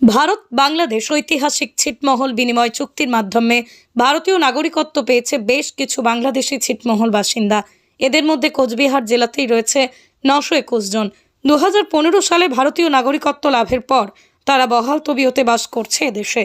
ভারত বাংলাদেশ ঐতিহাসিক ছিটমহল বিনিময় চুক্তির মাধ্যমে ভারতীয় নাগরিকত্ব পেয়েছে বেশ কিছু বাংলাদেশি ছিটমহল বাসিন্দা। এদের মধ্যে কোচবিহার জেলাতেই রয়েছে নশো একুশ জন। দু হাজার পনেরো সালে ভারতীয় নাগরিকত্ব লাভের পর তারা বহাল তবিয়তে বাস করছে এদেশে।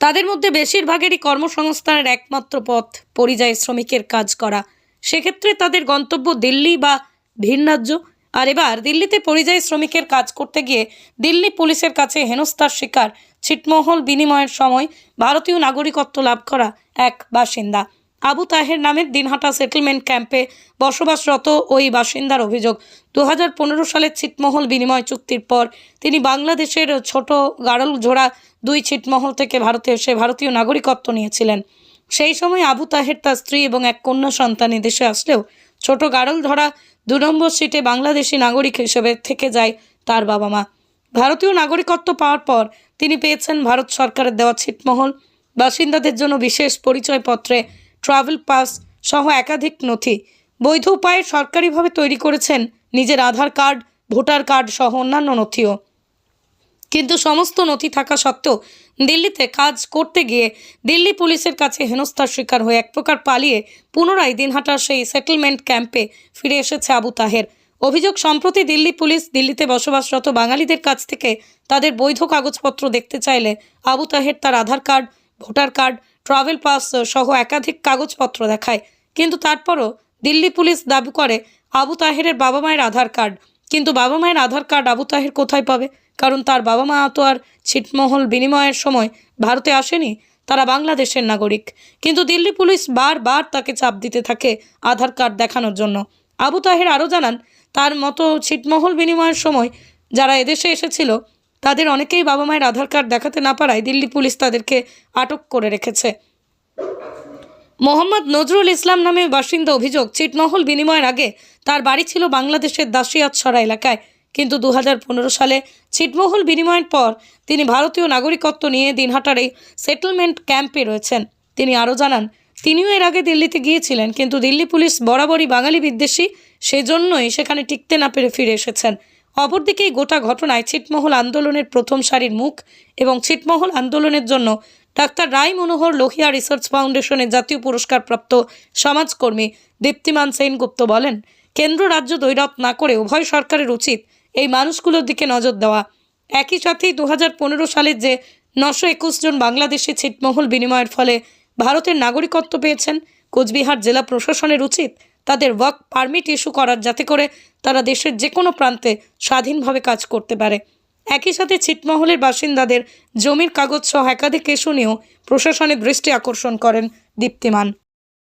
তাদের মধ্যে বেশিরভাগেরই কর্মসংস্থানের একমাত্র পথ পরিযায়ী শ্রমিকের কাজ করা। সেক্ষেত্রে তাদের গন্তব্য দিল্লি বা ভিন রাজ্য আর এবার দিল্লিতে পরিযায়ী শ্রমিকের কাজ করতে গিয়ে দিল্লি পুলিশের কাছে হেনস্থার শিকার। ছিটমহল বিনিময়ের সময় ভারতীয় নাগরিকত্ব লাভ করা এক বাসিন্দা। আবু তাহের নামের দিনহাটা সেটেলমেন্ট ক্যাম্পে বসবাসরত ওই বাসিন্দার অভিযোগ দু হাজার পনেরো সালের ছিটমহল বিনিময় চুক্তির পর তিনি বাংলাদেশের ছোট গাড়ল জোড়া দুই ছিটমহল থেকে ভারতে এসে ভারতীয় নাগরিকত্ব নিয়েছিলেন। সেই সময় আবু তাহের তার স্ত্রী এবং এক কন্যা সন্তান দেশে আসলেও ছোট গাড়ল ধরা দু নম্বর সিটে বাংলাদেশি নাগরিক হিসেবে থেকে যায় তার বাবা মা। ভারতীয় নাগরিকত্ব পাওয়ার পর তিনি পেয়েছেন ভারত সরকারের দেওয়া ছিটমহল। বাসিন্দাদের জন্য বিশেষ পরিচয়পত্রে ট্রাভেল পাস সহ একাধিক নথি। বৈধ উপায়ে সরকারিভাবে তৈরি করেছেন নিজের আধার কার্ড, ভোটার কার্ড সহ অন্যান্য নথিও। কিন্তু সমস্ত নথি থাকা সত্ত্বেও দিল্লিতে কাজ করতে গিয়ে দিল্লি পুলিশের কাছে হেনস্থার শিকার হয়ে এক প্রকার পালিয়ে পুনরায় দিনহাটার সেই সেটেলমেন্ট ক্যাম্পে ফিরে এসেছে আবু তাহের। অভিযোগ, সম্প্রতি দিল্লি পুলিশ দিল্লিতে বসবাসরত বাঙালিদের কাছ থেকে তাদের বৈধ কাগজপত্র দেখতে চাইলে আবু তাহের তার Aadhaar card, voter card travel pass সহ একাধিক কাগজপত্র দেখায়। কিন্তু তারপরও দিল্লি পুলিশ দাবি করে আবু তাহেরের বাবা মায়ের আধার কার্ড। কিন্তু বাবা মায়ের আধার কার্ড আবু তাহের কোথায় পাবে? কারণ তার বাবা মা তো আর ছিটমহল বিনিময়ের সময় ভারতে আসেনি, তারা বাংলাদেশের নাগরিক। কিন্তু দিল্লি পুলিশ বারবার তাকে চাপ দিতে থাকে আধার কার্ড দেখানোর জন্য। আবু তাহের আরও জানান, তার মতো ছিটমহল বিনিময়ের সময় যারা এদেশে এসেছিল, তাদের অনেকেই বাবা মায়ের আধার কার্ড দেখাতে না পারায় দিল্লি পুলিশ তাদেরকে আটক করে রেখেছে। মোহাম্মদ নজরুল ইসলাম নামে বাসিন্দা অভিযোগ, ছিটমহল বিনিময়ের আগে তার বাড়ি ছিল বাংলাদেশের দাসিয়াতছড়া এলাকায়। কিন্তু দু হাজার পনেরো সালে ছিটমহল বিনিময়ের পর তিনি ভারতীয় নাগরিকত্ব নিয়ে দিনহাটার সেটেলমেন্ট ক্যাম্পে রয়েছেন। তিনি আরও জানান, তিনিও এর আগে দিল্লিতে গিয়েছিলেন, কিন্তু দিল্লি পুলিশ বরাবরই বাঙালি বিদ্বেষী, সেজন্যই সেখানে টিকতে না পেরে ফিরে এসেছেন। অপরদিকে গোটা ঘটনায় ছিটমহল আন্দোলনের প্রথম সারির মুখ এবং ছিটমহল আন্দোলনের জন্য ডাক্তার রায় মনোহর লোহিয়া রিসার্চ ফাউন্ডেশনের জাতীয় পুরস্কারপ্রাপ্ত সমাজকর্মী দীপ্তিমান সেনগুপ্ত বলেন, কেন্দ্র রাজ্য দৈরত না করে উভয় সরকারের উচিত এই মানুষগুলোর দিকে নজর দেওয়া। একই সাথেই দু হাজার সালের যে নশো একুশ জন বাংলাদেশি ছিটমহল বিনিময়ের ফলে ভারতের নাগরিকত্ব পেয়েছেন কোচবিহার জেলা প্রশাসনের উচিত তাদের ওয়ার্ক পারমিট ইস্যু করার, যাতে করে তারা দেশের যে কোনো প্রান্তে স্বাধীনভাবে কাজ করতে পারে। একই সাথে ছিটমহলের বাসিন্দাদের জমির কাগজ সহ একাধিক ইস্যু নিয়েও প্রশাসনের দৃষ্টি আকর্ষণ করেন দীপ্তিমান।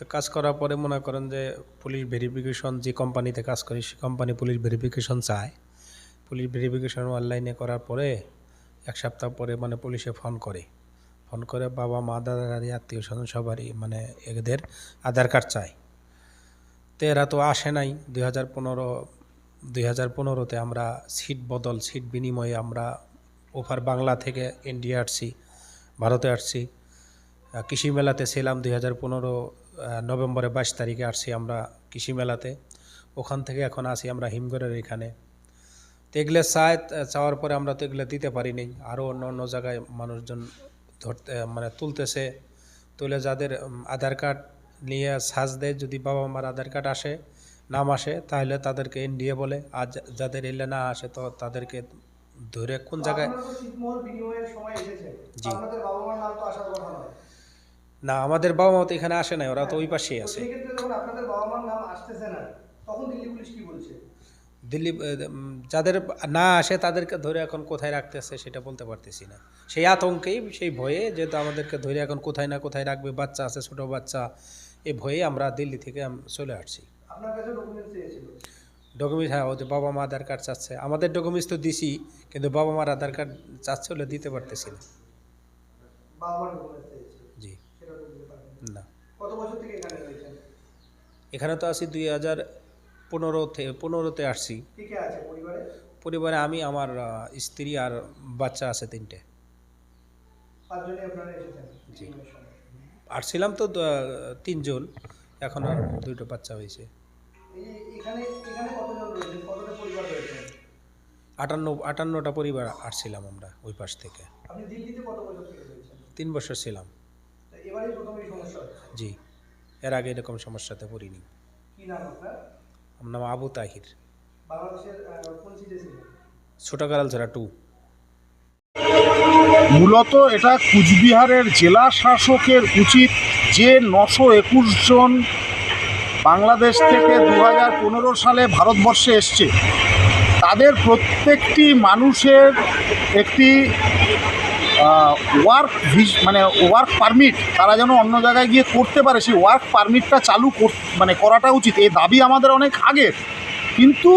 তো কাজ করার পরে মনে করেন যে পুলিশ ভেরিফিকেশন যে কোম্পানিতে কাজ করি, সে কোম্পানি পুলিশ ভেরিফিকেশন চায়। পুলিশ ভেরিফিকেশন অনলাইনে করার পরে এক সপ্তাহ পরে মানে পুলিশে ফোন করে। ফোন করে বাবা, মা দাদা আত্মীয় স্বজন সবারই মানে এদের আধার কার্ড চায়। তো এরা তো আসে নাই। দুই হাজার পনেরো, দুই হাজার পনেরোতে আমরা সিট বদল সিট বিনিময়ে আমরা ওভার বাংলা থেকে ইন্ডিয়া আসছি, ভারতে আসছি। কৃষি মেলাতে ছিলাম দুই হাজার পনেরো নভেম্বরে বাইশ তারিখে আসছি আমরা কৃষি মেলাতে। ওখান থেকে এখন আসি আমরা হিমঘরের এখানে। তো এগুলো চায় চাওয়ার পরে আমরা তো এগুলো দিতে পারিনি। আরও অন্য অন্য জায়গায় মানুষজন ধরতে মানে তুলতেছে। তুলে যাদের আধার কার্ড নিয়ে সাজ দেয় যদি বাবা মার আধার কার্ড আসে নাম আসে তাহলে তাদেরকে এনডিএ বলে। আর যাদের এলে না আসে তো তাদেরকে ধরে কোন জায়গায় জি। না আমাদের বাবা মা তো এখানে আসে নাই ওরা তো ওই পাশেই আছে। দিল্লি যাদের না আসে তাদেরকে ধরে এখন কোথায় রাখতেছে সেটা বলতে পারতেছি না। সেই আতঙ্কেই সেই ভয়ে যেহেতু আমাদেরকে ধরে এখন কোথায় না কোথায় রাখবে বাচ্চা আছে ছোট বাচ্চা এ ভয়ে আমরা দিল্লি থেকে চলে আসছি। ডকুমেন্টস হ্যাঁ ওদের বাবা মা আধার কার্ড চাচ্ছে। আমাদের ডকুমেন্টস তো দিছি কিন্তু বাবা মার আধার কার্ড চাচ্ছে হলে দিতে পারতেছি না। বাবা মার ডকুমেন্টস চেয়েছিল জি এখানে তো আছি দুই হাজার পনেরোতে পনেরোতে আসছি। পরিবারে? আমি আমার স্ত্রী আর বাচ্চা আছে তিনটে। জি। আসছিলাম তো তিনজন। এখন আর দুটো বাচ্চা হয়েছে। এখানে এখানে রয়েছেন রয়েছেন আটান্ন আটান্নটা পরিবার আসছিলাম আমরা ওই পাশ থেকে। কত বছর থেকে রয়েছেন? তিন বছর ছিলাম তা এবারেই প্রথম এই সমস্যা হচ্ছে জি। এর আগে এরকম সমস্যাতে পড়িনি। কি নাম আপনার? আমার নাম আবু তাহির। বাংলাদেশের কোন সিটে ছিলেন ছোটকারাল ছাড়া টু মূলত এটা কুচবিহারের জেলা শাসকের উচিত যে নশো একুশ জন বাংলাদেশ থেকে দু হাজার পনেরো সালে ভারতবর্ষে এসছে। তাদের প্রত্যেকটি মানুষের একটি ওয়ার্ক ভিস মানে ওয়ার্ক পারমিট তারা যেন অন্য জায়গায় গিয়ে করতে পারে, সেই ওয়ার্ক পারমিটটা চালু মানে করাটা উচিত। এই দাবি আমাদের অনেক আগের কিন্তু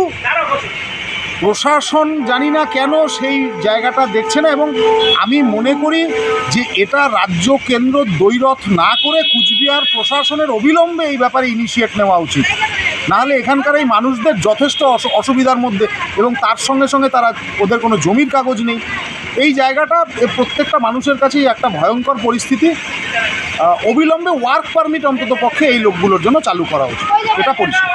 প্রশাসন জানি না কেন সেই জায়গাটা দেখছে না এবং আমি মনে করি যে এটা রাজ্য কেন্দ্র দৈরথ না করে কুচবিহার প্রশাসনের অবিলম্বে এই ব্যাপারে ইনিশিয়েট নেওয়া উচিত। নাহলে এখানকার এই মানুষদের যথেষ্ট অসুবিধার মধ্যে এবং তার সঙ্গে সঙ্গে তারা ওদের কোনো জমির কাগজ নেই। এই জায়গাটা প্রত্যেকটা মানুষের কাছেই একটা ভয়ঙ্কর পরিস্থিতি। অবিলম্বে ওয়ার্ক পারমিট অন্তত পক্ষে এই লোকগুলোর জন্য চালু করা উচিত। এটা পরিষ্কার।